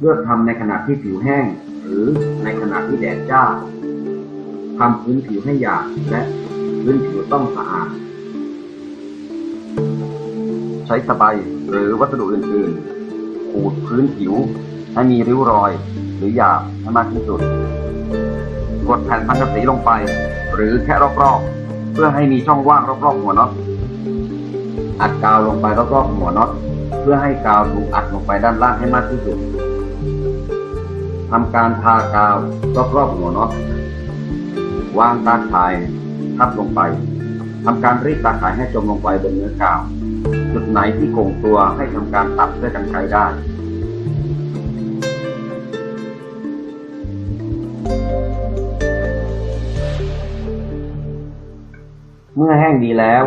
เลือกทำในขณะที่ผิวแห้ง หรือในขณะที่แดดจ้าทำพื้นผิวให้หยาบและพื้นผิวต้องสะอาด ใช้สบายหรือวัสดุอื่นๆ ขูดพื้นผิวให้มีริ้วรอย หรือหยาบให้มากที่สุด กดแผ่นสังกะสีลงไป หรือแค่รอบๆ เพื่อให้มีช่องว่างรอบๆหัวน็อตอัดกาวลงไปรอบๆหัวน็อตเพื่อให้กาวถูกอัดลงไปด้านล่างให้มากที่สุด ทำการทากาวรอบๆหัวน็อตวางตาข่ายทับลงไปทำการรีดตาข่ายให้จมลงไปบนเนื้อกาว จุดไหนที่โก่งตัวให้ทำการตัดด้วยกันไกรได้เมื่อแห้งดีแล้ว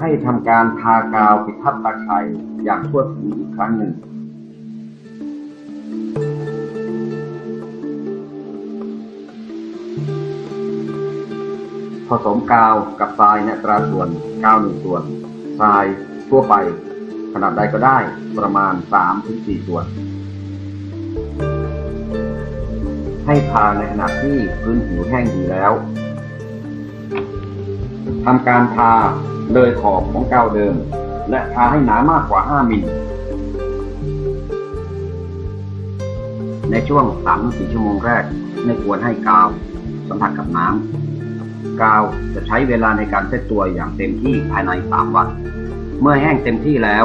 ให้ทำการทากาวปิดทับตาข่ายอย่างทั่วถึงอีกครั้งหนึ่ง สมกาวกับทรายในตราส่วนกาวหนึ่งส่วนทรายทั่วไป ขนาดใดก็ได้ประมาณ3ถึง4ส่วน ให้ทาในขณะที่พื้นผิวแห้งดีแล้วทำการทาเลยขอบของกาวเดิม และทาให้หนามากกว่า 5 มิลในช่วง3-4ชั่วโมงแรกไม่ควรให้กาวสัมผัสกับน้ำ กาวจะใช้เวลาในการเซตตัวอย่างเต็มที่ภายใน 3 วัน เมื่อแห้งเต็มที่แล้ว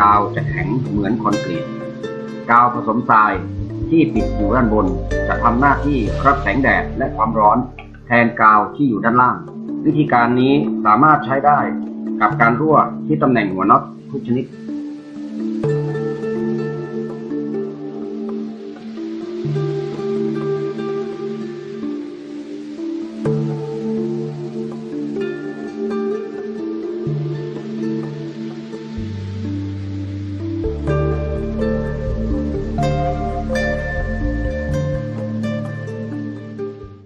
กาวจะแข็งเหมือนคอนกรีต กาวผสมทรายที่ปิดอยู่ด้านบน จะทำหน้าที่รับแสงแดดและความร้อน แทนกาวที่อยู่ด้านล่าง วิธีการนี้สามารถใช้ได้กับการรั่วที่ตำแหน่งหัวน็อตทุกชนิด